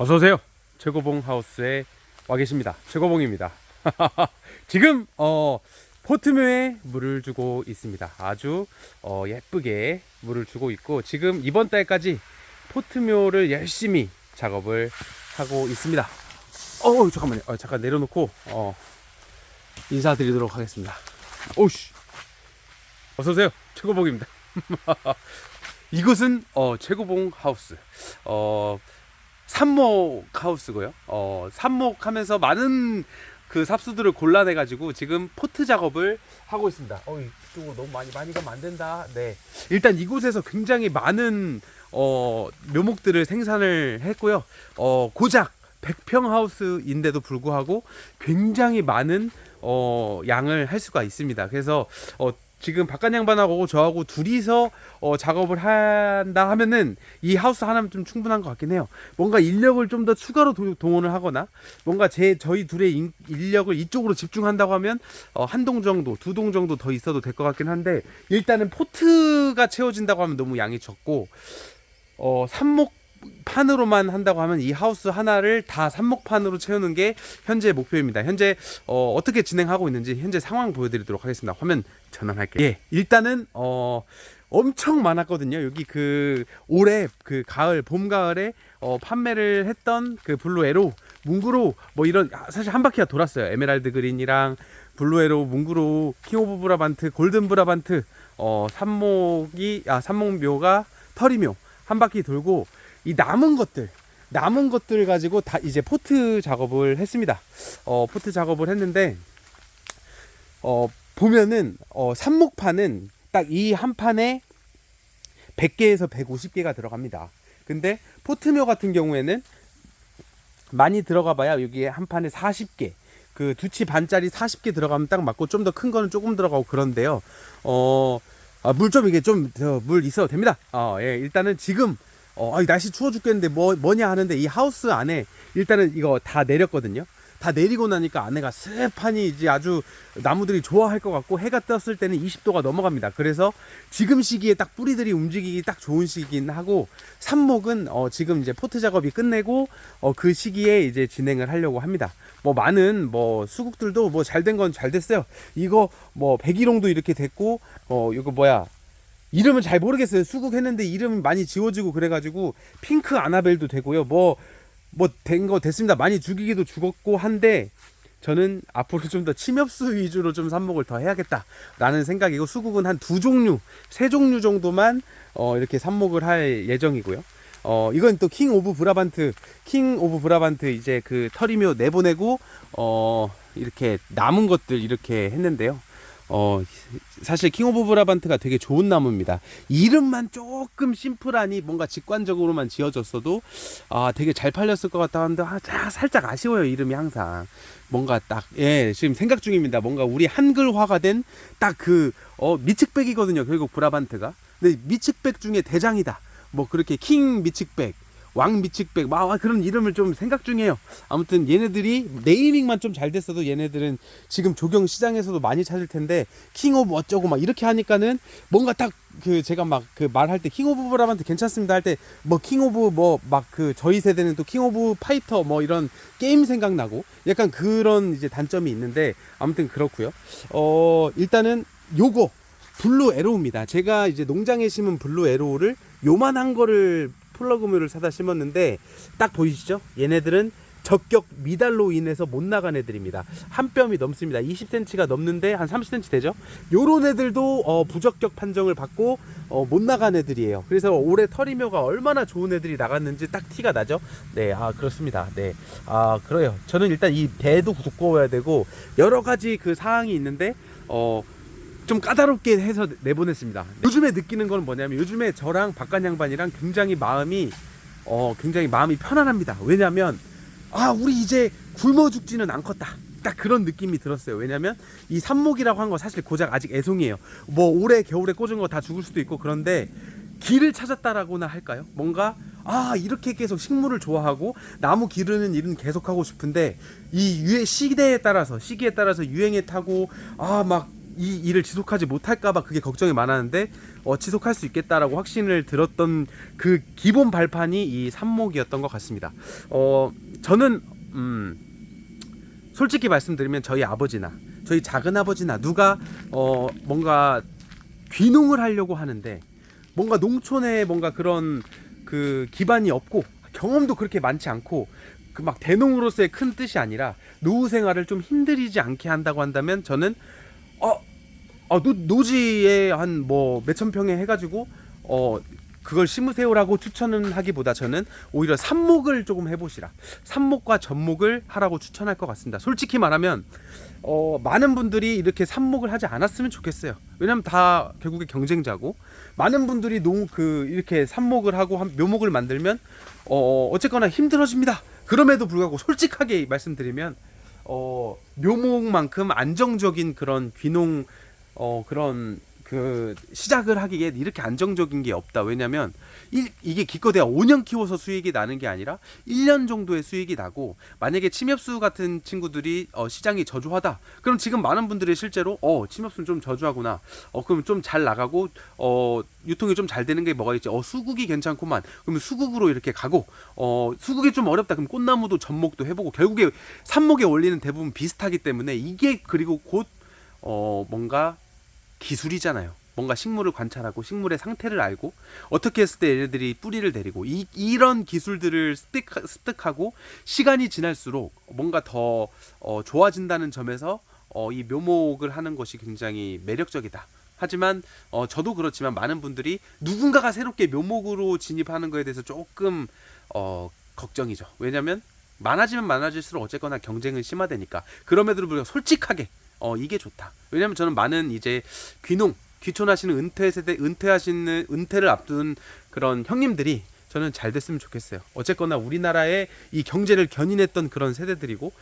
어서 오세요. 최고봉 하우스에 와 계십니다. 최고봉입니다. 지금 어 포트묘에 물을 주고 있습니다. 아주 어, 예쁘게 물을 주고 있고 지금 이번 달까지 포트묘를 열심히 작업을 하고 있습니다. 어 잠깐만요. 어, 잠깐 내려놓고 어, 인사드리도록 하겠습니다. 오씨 어서 오세요. 최고봉입니다. 이곳은 어, 최고봉 하우스. 어, 삽목 하우스고요. 어, 삽목하면서 많은 그 삽수들을 골라내 가지고 지금 포트 작업을 하고 있습니다. 어, 이쪽으로 너무 많이 많이 가면 안 된다. 네. 일단 이곳에서 굉장히 많은 어, 묘목들을 생산을 했고요. 어, 고작 100평 하우스인데도 불구하고 굉장히 많은 어, 양을 할 수가 있습니다. 그래서 어, 지금 바깥 양반하고 저하고 둘이서 어, 작업을 한다 하면은 이 하우스 하나면 좀 충분한 것 같긴 해요. 뭔가 인력을 좀 더 추가로 도- 동원을 하거나 뭔가 제 저희 둘의 인, 인력을 이쪽으로 집중한다고 하면 어, 한 동 정도, 두 동 정도 더 있어도 될 것 같긴 한데 일단은 포트가 채워진다고 하면 너무 양이 적고 어, 삽목 판으로만 한다고 하면 이 하우스 하나를 다 삽목판으로 채우는 게 현재 목표입니다. 현재 어, 어떻게 진행하고 있는지 현재 상황 보여드리도록 하겠습니다. 화면 전환할게요. 예, 일단은 어, 엄청 많았거든요. 여기 그 올해 그 가을 봄 가을에 어, 판매를 했던 그 블루 에로 뭉그로 뭐 이런 아, 사실 한 바퀴가 돌았어요. 에메랄드 그린이랑 블루 에로 뭉그로 킹 오브 브라반트 골든 브라반트 어 삽목이 아 삽목묘가 터리묘 한 바퀴 돌고 이 남은 것들 남은 것들 가지고 다 이제 포트 작업을 했습니다. 어 포트 작업을 했는데 어 보면은 어 삽목판은 딱 이 한 판에 100개에서 150개가 들어갑니다. 근데 포트묘 같은 경우에는 많이 들어가 봐야 여기에 한 판에 40개 그 두치 반짜리 40개 들어가면 딱 맞고 좀 더 큰 거는 조금 들어가고 그런데요. 어, 아, 물 좀 이게 좀 물 있어도 됩니다. 어, 예, 일단은 지금 어, 아, 날씨 추워 죽겠는데 뭐 뭐냐 하는데 이 하우스 안에 일단은 이거 다 내렸거든요. 다 내리고 나니까 안에가 습하니 이제 아주 나무들이 좋아할 것 같고 해가 떴을 때는 20도가 넘어갑니다. 그래서 지금 시기에 딱 뿌리들이 움직이기 딱 좋은 시기긴 하고 삽목은 어 지금 이제 포트 작업이 끝내고 어 그 시기에 이제 진행을 하려고 합니다. 뭐 많은 뭐 수국들도 뭐 잘 된 건 잘 됐어요. 이거 뭐 백일홍도 이렇게 됐고 어 이거 뭐야 이름은 잘 모르겠어요. 수국했는데 이름 많이 지워지고 그래가지고 핑크 아나벨도 되고요. 뭐 뭐 된 거 됐습니다. 많이 죽이기도 죽었고 한데 저는 앞으로 좀 더 침엽수 위주로 좀 삽목을 더 해야겠다라는 생각이고 수국은 한 두 종류, 세 종류 정도만 어 이렇게 삽목을 할 예정이고요. 어 이건 또 킹 오브 브라반트, 킹 오브 브라반트 이제 그 터리묘 내보내고 어 이렇게 남은 것들 이렇게 했는데요. 어 사실 킹 오브 브라반트가 되게 좋은 나무입니다. 이름만 조금 심플하니 뭔가 직관적으로만 지어졌어도 아 되게 잘 팔렸을 것 같다 하는데 아, 자, 살짝 아쉬워요 이름이 항상 뭔가 딱 예 지금 생각 중입니다. 뭔가 우리 한글화가 된 딱 그 어 미측백이거든요. 결국 브라반트가 근데 미측백 중에 대장이다. 뭐 그렇게 킹 미측백 왕 미측백 막 그런 이름을 좀 생각 중이에요. 아무튼 얘네들이 네이밍만 좀 잘 됐어도 얘네들은 지금 조경 시장에서도 많이 찾을 텐데 킹 오브 어쩌고 막 이렇게 하니까는 뭔가 딱 그 제가 막 그 말할 때 킹 오브 브라반트 괜찮습니다 할 때 뭐 킹 오브 뭐 막 그 저희 세대는 또 킹 오브 파이터 뭐 이런 게임 생각나고 약간 그런 이제 단점이 있는데 아무튼 그렇고요. 어 일단은 요거 블루 에로우입니다. 제가 이제 농장에 심은 블루 에로우를 요만한 거를 플러그묘를 사다 심었는데 딱 보이시죠? 얘네들은 적격 미달로 인해서 못 나간 애들입니다. 한 뼘이 넘습니다. 20cm가 넘는데 한 30cm 되죠? 요런 애들도 어, 부적격 판정을 받고 어, 못 나간 애들이에요. 그래서 올해 터리묘가 얼마나 좋은 애들이 나갔는지 딱 티가 나죠? 네, 아 그렇습니다. 네, 아 그래요. 저는 일단 이 배도 두꺼워야 되고 여러 가지 그 사항이 있는데 어. 좀 까다롭게 해서 내보냈습니다. 요즘에 느끼는 건 뭐냐면 요즘에 저랑 박간 양반이랑 굉장히 마음이 어 굉장히 마음이 편안합니다. 왜냐면 아 우리 이제 굶어 죽지는 않겠다. 딱 그런 느낌이 들었어요. 왜냐면 이 삽목이라고 한 거 사실 고작 아직 애송이에요. 뭐 올해 겨울에 꽂은 거 다 죽을 수도 있고 그런데 길을 찾았다라고나 할까요? 뭔가 아 이렇게 계속 식물을 좋아하고 나무 기르는 일은 계속 하고 싶은데 이 유해 시대에 따라서 시기에 따라서 유행에 타고 아막 이 일을 지속하지 못할까봐 그게 걱정이 많았는데 어, 지속할 수 있겠다라고 확신을 들었던 그 기본 발판이 이 삽목이었던 것 같습니다. 어, 저는 음, 솔직히 말씀드리면 저희 아버지나 저희 작은 아버지나 누가 어, 뭔가 귀농을 하려고 하는데 뭔가 농촌에 뭔가 그런 그 기반이 없고 경험도 그렇게 많지 않고 그 막 대농으로서의 큰 뜻이 아니라 노후 생활을 좀 힘들이지 않게 한다고 한다면 저는 어, 어 노, 노지에 한 뭐 몇천 평에 해가지고 어 그걸 심으세요라고 추천은 하기보다 저는 오히려 삽목을 조금 해보시라 삽목과 접목을 하라고 추천할 것 같습니다. 솔직히 말하면 어, 많은 분들이 이렇게 삽목을 하지 않았으면 좋겠어요. 왜냐면 다 결국에 경쟁자고 많은 분들이 농 그 이렇게 삽목을 하고 한- 묘목을 만들면 어 어쨌거나 힘들어집니다. 그럼에도 불구하고 솔직하게 말씀드리면 어 묘목만큼 안정적인 그런 귀농 어 그런 그 시작을 하기에 이렇게 안정적인 게 없다. 왜냐면 이, 이게 기껏해야 5년 키워서 수익이 나는 게 아니라 1년 정도의 수익이 나고 만약에 침엽수 같은 친구들이 어, 시장이 저조하다. 그럼 지금 많은 분들이 실제로 어 침엽수는 좀 저조하구나. 어 그럼 좀 잘 나가고 어 유통이 좀 잘 되는 게 뭐가 있지? 어 수국이 괜찮구만. 그러면 수국으로 이렇게 가고 어 수국이 좀 어렵다. 그럼 꽃나무도 접목도 해보고 결국에 삽목의 원리는 대부분 비슷하기 때문에 이게 그리고 곧 어 뭔가 기술이잖아요. 뭔가 식물을 관찰하고 식물의 상태를 알고 어떻게 했을 때 얘네들이 뿌리를 내리고 이, 이런 기술들을 습득, 습득 하고 시간이 지날수록 뭔가 더 어, 좋아진다는 점에서 어, 이 묘목을 하는 것이 굉장히 매력적이다. 하지만 어, 저도 그렇지만 많은 분들이 누군가가 새롭게 묘목으로 진입하는 거에 대해서 조금 어, 걱정이죠. 왜냐하면 많아지면 많아질수록 어쨌거나 경쟁은 심화되니까 그럼에도 불구하고 솔직하게 어 이게 좋다. 왜냐면 저는 많은 이제 귀농, 귀촌하시는 은퇴 세대, 은퇴하시는 은퇴를 앞둔 그런 형님들이 저는 잘 됐으면 좋겠어요. 어쨌거나 우리나라의 이 경제를 견인했던 그런 세대들이고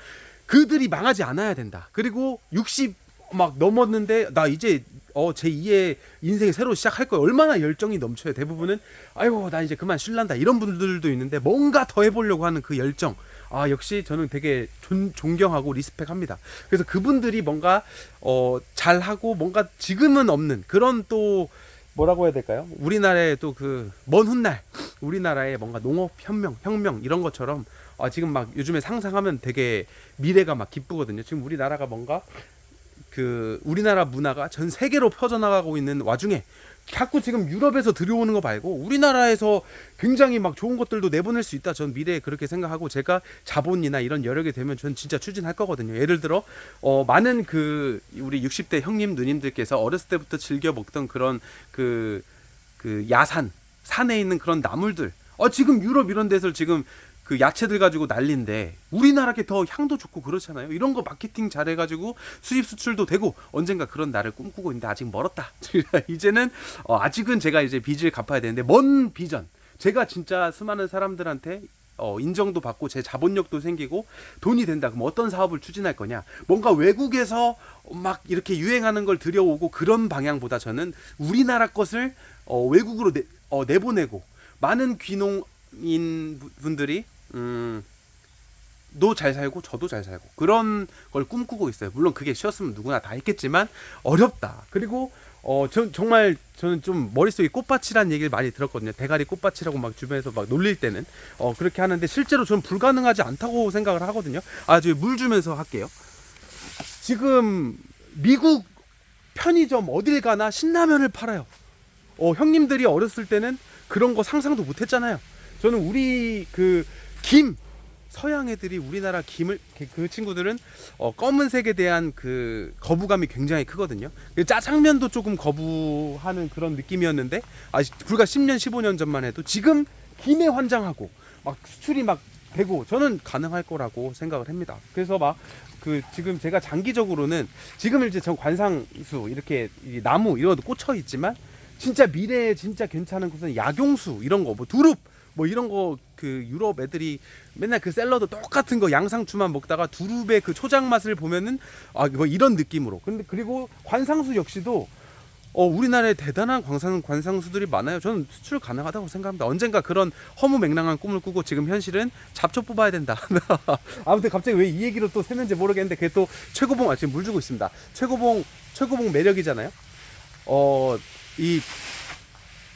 그들이 망하지 않아야 된다. 그리고 60 막 넘었는데 나 이제 어 제 2의 인생이 새로 시작할 거야. 얼마나 열정이 넘쳐요. 대부분은 아이고 나 이제 그만 쉴란다 이런 분들도 있는데 뭔가 더 해보려고 하는 그 열정. 아 역시 저는 되게 존, 존경하고 리스펙합니다. 그래서 그분들이 뭔가 어 잘하고 뭔가 지금은 없는 그런 또 뭐라고 해야 될까요? 우리나라의 또 그 먼 훗날 우리나라의 뭔가 농업 혁명 혁명 이런 것처럼 아 지금 막 요즘에 상상하면 되게 미래가 막 기쁘거든요. 지금 우리나라가 뭔가 그 우리나라 문화가 전 세계로 퍼져나가고 있는 와중에 자꾸 지금 유럽에서 들여오는 거 말고 우리나라에서 굉장히 막 좋은 것들도 내보낼 수 있다. 전 미래에 그렇게 생각하고 제가 자본이나 이런 여력이 되면 전 진짜 추진할 거거든요. 예를 들어 어 많은 그 우리 60대 형님 누님들께서 어렸을 때부터 즐겨 먹던 그런 그 그 야산 산에 있는 그런 나물들 어 지금 유럽 이런 데서 지금 그 야채들 가지고 난리인데 우리나라 게 더 향도 좋고 그렇잖아요. 이런 거 마케팅 잘해가지고 수입 수출도 되고 언젠가 그런 날을 꿈꾸고 있는데 아직 멀었다. 이제는 어, 아직은 제가 이제 빚을 갚아야 되는데 먼 비전. 제가 진짜 수많은 사람들한테 어, 인정도 받고 제 자본력도 생기고 돈이 된다. 그럼 어떤 사업을 추진할 거냐? 뭔가 외국에서 막 이렇게 유행하는 걸 들여오고 그런 방향보다 저는 우리나라 것을 어, 외국으로 내, 어, 내보내고 많은 귀농인 부- 분들이 음, 도잘 살고 저도 잘 살고 그런 걸 꿈꾸고 있어요. 물론 그게 쉬웠으면 누구나 다 했겠지만 어렵다. 그리고 어, 전 정말 저는 좀 머릿속에 꽃밭이라는 얘기를 많이 들었거든요. 대가리 꽃밭이라고 막 주변에서 막 놀릴 때는 어, 그렇게 하는데 실제로 저는 불가능하지 않다고 생각을 하거든요. 아, 저물 주면서 할게요. 지금 미국 편의점 어딜 가나 신라면을 팔아요. 어, 형님들이 어렸을 때는 그런 거 상상도 못 했잖아요. 저는 우리 그 김 서양 애들이 우리나라 김을 그- 그 친구들은 어, 검은색에 대한 그 거부감이 굉장히 크거든요. 그 짜장면도 조금 거부하는 그런 느낌이었는데 아 불과 10년 15년 전만 해도 지금 김에 환장하고 막 수출이 막 되고 저는 가능할 거라고 생각을 합니다. 그래서 막 그 지금 제가 장기적으로는 지금 이제 저 관상수 이렇게 이 나무 이런 꽂혀 있지만 진짜 미래에 진짜 괜찮은 것은 약용수 이런 거 뭐 두릅 뭐 이런 거 그 유럽 애들이 맨날 그 샐러드 똑같은 거 양상추만 먹다가 두릅의 그 초장 맛을 보면은 아뭐 이런 느낌으로 근데 그리고 관상수 역시도 어, 우리나라에 대단한 광산 관상수들이 많아요. 저는 수출 가능하다고 생각합니다. 언젠가 그런 허무맹랑한 꿈을 꾸고 지금 현실은 잡초 뽑아야 된다. 아무튼 갑자기 왜 이 얘기로 또 새는지 모르겠는데 그게 또 최고봉 아 지금 물 주고 있습니다. 최고봉 최고봉 매력이잖아요. 어, 이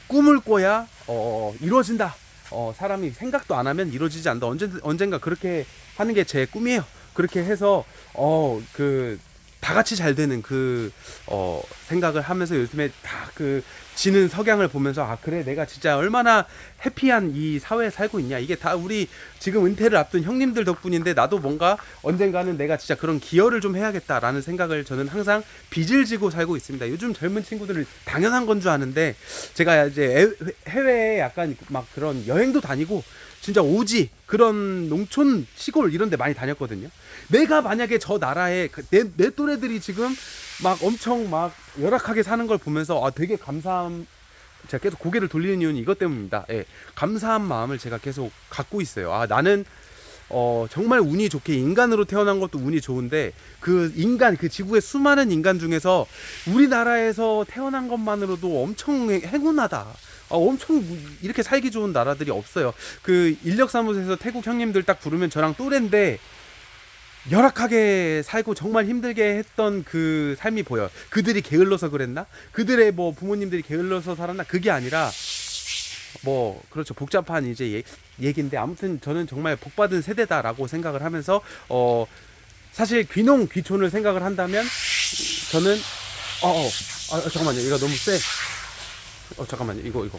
꿈을 꿔야 어, 이루어진다. 어, 사람이 생각도 안 하면 이루어지지 않는다. 언제, 언젠가 그렇게 하는 게 제 꿈이에요. 그렇게 해서, 어, 그, 다 같이 잘 되는 그, 어, 생각을 하면서 요즘에 다 그, 지는 석양을 보면서, 아, 그래, 내가 진짜 얼마나 해피한 이 사회에 살고 있냐. 이게 다 우리 지금 은퇴를 앞둔 형님들 덕분인데, 나도 뭔가 언젠가는 내가 진짜 그런 기여를 좀 해야겠다라는 생각을 저는 항상 빚을 지고 살고 있습니다. 요즘 젊은 친구들은 당연한 건 줄 아는데, 제가 이제 해- 해외에 약간 막 그런 여행도 다니고 진짜 오지 그런 농촌 시골 이런 데 많이 다녔거든요. 내가 만약에 저 나라에 그 내, 내 또래들이 지금 막 엄청 막 열악하게 사는 걸 보면서 아 되게 감사함 제가 계속 고개를 돌리는 이유는 이것 때문입니다. 예. 감사한 마음을 제가 계속 갖고 있어요. 아 나는 어, 정말 운이 좋게 인간으로 태어난 것도 운이 좋은데 그 인간 그 지구의 수많은 인간 중에서 우리나라에서 태어난 것만으로도 엄청 행- 행운하다. 아, 엄청 이렇게 살기 좋은 나라들이 없어요. 그 인력 사무소에서 태국 형님들 딱 부르면 저랑 또래인데 열악하게 살고 정말 힘들게 했던 그 삶이 보여. 요 그들이 게을러서 그랬나? 그들의 뭐 부모님들이 게을러서 살았나? 그게 아니라 뭐 그렇죠 복잡한 이제 얘- 얘기인데 아무튼 저는 정말 복받은 세대다라고 생각을 하면서 어 사실 귀농 귀촌을 생각을 한다면 저는 어 어 아, 잠깐만요 이거 너무 세. 어 잠깐만요 이거 이거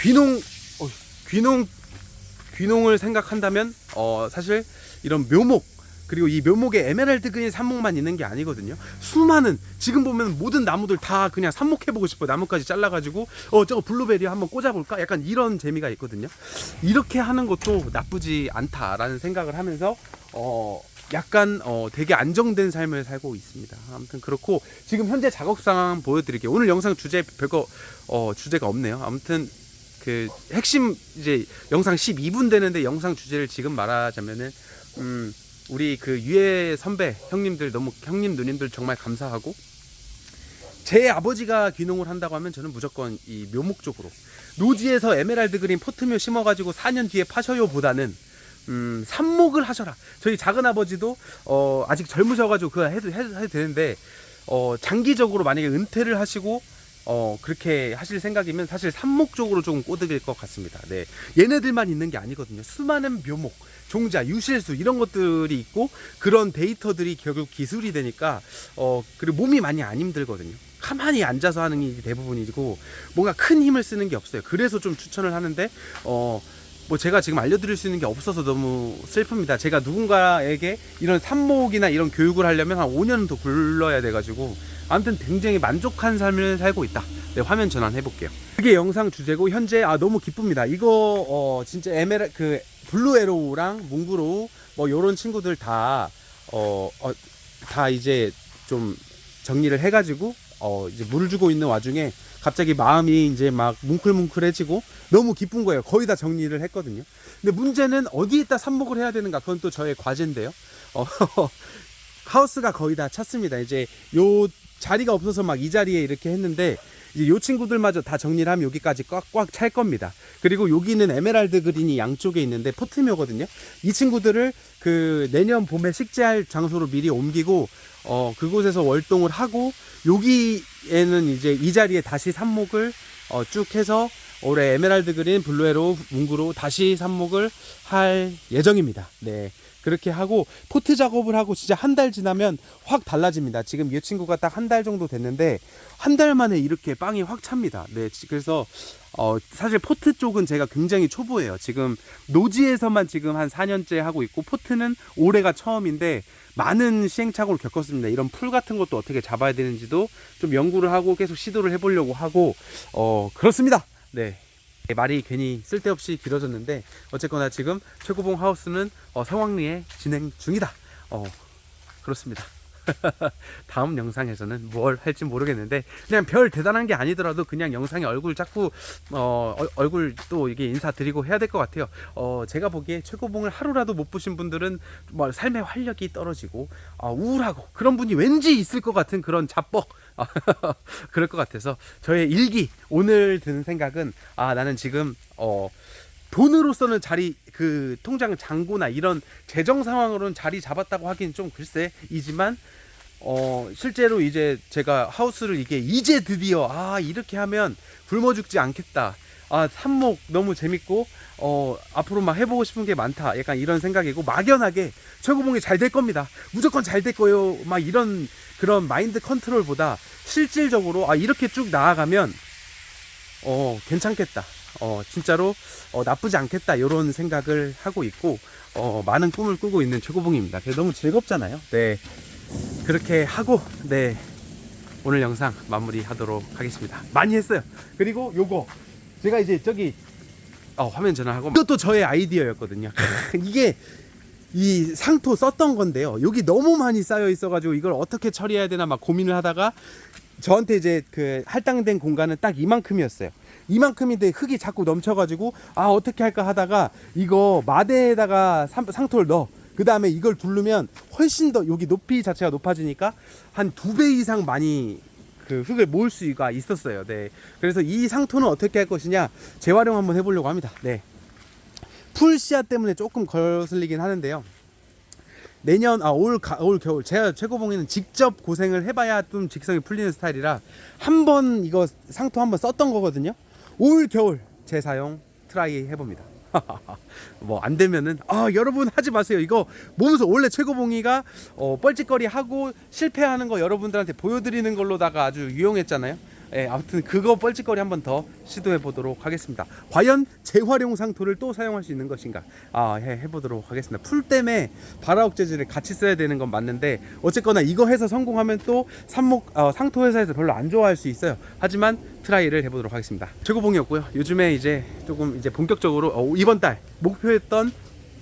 귀농 어, 귀농 귀농을 생각한다면 어 사실 이런 묘목 그리고 이 묘목에 에메랄드 그린 삽목만 있는 게 아니거든요. 수많은 지금 보면 모든 나무들 다 그냥 삽목해 보고 싶어. 나무까지 잘라 가지고 어 저거 블루베리 한번 꽂아 볼까? 약간 이런 재미가 있거든요. 이렇게 하는 것도 나쁘지 않다라는 생각을 하면서 어 약간 어 되게 안정된 삶을 살고 있습니다. 아무튼 그렇고 지금 현재 작업 상황 보여드릴게요. 오늘 영상 주제 별거 어 주제가 없네요. 아무튼 그 핵심 이제 영상 12분 되는데 영상 주제를 지금 말하자면은 음 우리 그 유해 선배 형님들 너무 형님 누님들 정말 감사하고 제 아버지가 귀농을 한다고 하면 저는 무조건 이 묘목 쪽으로 노지에서 에메랄드 그린 포트묘 심어가지고 4년 뒤에 파셔요 보다는 음, 삽목을 하셔라. 저희 작은 아버지도 어, 아직 젊으셔가지고 그거 해도, 해도, 해도 되는데 어, 장기적으로 만약에 은퇴를 하시고 어, 그렇게 하실 생각이면 사실 삽목 쪽으로 조금 꼬드길 것 같습니다. 네. 얘네들만 있는 게 아니거든요. 수많은 묘목, 종자, 유실수 이런 것들이 있고 그런 데이터들이 결국 기술이 되니까 어, 그리고 몸이 많이 안 힘들거든요. 가만히 앉아서 하는 게 대부분이고 뭔가 큰 힘을 쓰는 게 없어요. 그래서 좀 추천을 하는데 어, 뭐 제가 지금 알려드릴 수 있는 게 없어서 너무 슬픕니다. 제가 누군가에게 이런 삽목이나 이런 교육을 하려면 한 5년은 더 굴러야 돼가지고 아무튼 굉장히 만족한 삶을 살고 있다. 네, 화면 전환해 볼게요. 그게 영상 주제고 현재 아 너무 기쁩니다. 이거 어 진짜 에메랄 그 블루 에로우랑 뭉그로우 뭐 요런 친구들 다 어, 어, 다 이제 좀 정리를 해 가지고 어 이제 물을 주고 있는 와중에 갑자기 마음이 이제 막 뭉클뭉클해지고 너무 기쁜 거예요. 거의 다 정리를 했거든요. 근데 문제는 어디에다 삽목을 해야 되는가? 그건 또 저의 과제인데요. 어, 하우스가 거의 다 찼습니다. 이제 요 자리가 없어서 막 이 자리에 이렇게 했는데 이제 요 친구들마저 다 정리를 하면 여기까지 꽉꽉 찰 겁니다. 그리고 여기는 에메랄드 그린이 양쪽에 있는데 포트묘거든요. 이 친구들을 그 내년 봄에 식재할 장소로 미리 옮기고 어 그곳에서 월동을 하고 여기에는 이제 이 자리에 다시 삽목을 어, 쭉 해서 올해 에메랄드 그린 블루에로 뭉구로 다시 삽목을 할 예정입니다. 네. 그렇게 하고 포트 작업을 하고 진짜 한 달 지나면 확 달라집니다. 지금 이 친구가 딱 한 달 정도 됐는데 한 달 만에 이렇게 빵이 확 찹니다. 네. 지- 그래서 어, 사실 포트 쪽은 제가 굉장히 초보예요. 지금 노지에서만 지금 한 4년째 하고 있고 포트는 올해가 처음인데 많은 시행착오를 겪었습니다. 이런 풀 같은 것도 어떻게 잡아야 되는지도 좀 연구를 하고 계속 시도를 해보려고 하고 어 그렇습니다. 네. 말이 괜히 쓸데없이 길어졌는데 어쨌거나 지금 최고봉 하우스는 어, 성황리에 진행 중이다. 어 그렇습니다. 다음 영상에서는 뭘 할지 모르겠는데 그냥 별 대단한 게 아니더라도 그냥 영상에 얼굴 자꾸 어, 얼- 얼굴 또 이게 인사드리고 해야 될 것 같아요. 어, 제가 보기에 최고봉을 하루라도 못 보신 분들은 뭐 삶의 활력이 떨어지고 아, 우울하고 그런 분이 왠지 있을 것 같은 그런 자뻑 그럴 것 같아서 저의 일기 오늘 드는 생각은 아 나는 지금 어 돈으로서는 자리 그 통장 잔고나 이런 재정 상황으로는 자리 잡았다고 하긴 좀 글쎄 이지만 어 실제로 이제 제가 하우스를 이게 이제 드디어 아 이렇게 하면 굶어 죽지 않겠다. 아 삽목 너무 재밌고 어 앞으로 막 해보고 싶은 게 많다. 약간 이런 생각이고 막연하게 최고봉이 잘 될 겁니다. 무조건 잘 될 거예요. 막 이런 그런 마인드 컨트롤보다 실질적으로 아 이렇게 쭉 나아가면 어 괜찮겠다 어 진짜로 어, 나쁘지 않겠다 이런 생각을 하고 있고 어 많은 꿈을 꾸고 있는 최고봉입니다. 그래서 너무 즐겁잖아요. 네. 그렇게 하고 네. 오늘 영상 마무리하도록 하겠습니다. 많이 했어요. 그리고 요거 제가 이제 저기 어, 화면 전환하고 이것도 저의 아이디어였거든요. 이게 이 상토 썼던 건데요. 여기 너무 많이 쌓여 있어가지고 이걸 어떻게 처리해야 되나 막 고민을 하다가 저한테 이제 그 할당된 공간은 딱 이만큼이었어요. 이만큼인데 흙이 자꾸 넘쳐가지고 아 어떻게 할까 하다가 이거 마대에다가 상- 상토를 넣어. 그 다음에 이걸 두르면 훨씬 더 여기 높이 자체가 높아지니까 한 두 배 이상 많이 그 흙을 모을 수가 있었어요. 네. 그래서 이 상토는 어떻게 할 것이냐 재활용 한번 해보려고 합니다. 네. 풀 씨앗 때문에 조금 거슬리긴 하는데요. 내년 아올 올 겨울 제가 최고봉이는 직접 고생을 해봐야 좀 직성이 풀리는 스타일이라 한 번 이거 상토 한번 썼던 거거든요. 올 겨울 재사용 트라이 해봅니다. 뭐 안 되면은 아 여러분 하지 마세요. 이거 몸소 원래 최고봉이가 어, 뻘짓거리 하고 실패하는 거 여러분들한테 보여드리는 걸로다가 아주 유용했잖아요. 예, 아무튼 그거 뻘짓거리 한번 더 시도해 보도록 하겠습니다. 과연 재활용 상토를 또 사용할 수 있는 것인가? 아, 해, 해보도록 하겠습니다. 풀 때문에 바라옥 재질을 같이 써야 되는 건 맞는데 어쨌거나 이거 해서 성공하면 또 산목 어, 상토 회사에서 별로 안 좋아할 수 있어요. 하지만 트라이를 해보도록 하겠습니다. 최고봉이었고요. 요즘에 이제 조금 이제 본격적으로 어, 이번 달 목표했던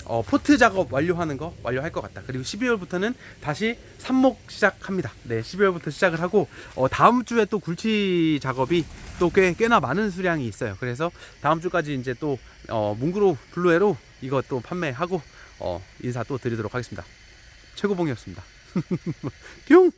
어, 포트 작업 완료하는 거 완료할 것 같다. 그리고 12월부터는 다시 삽목 시작합니다. 네, 12월부터 시작을 하고 어, 다음 주에 또 굴치 작업이 또 꽤 꽤나 많은 수량이 있어요. 그래서 다음 주까지 이제 또 어, 뭉그로 블루에로 또 판매하고 어, 인사 또 드리도록 하겠습니다. 최고봉이었습니다. 뿅.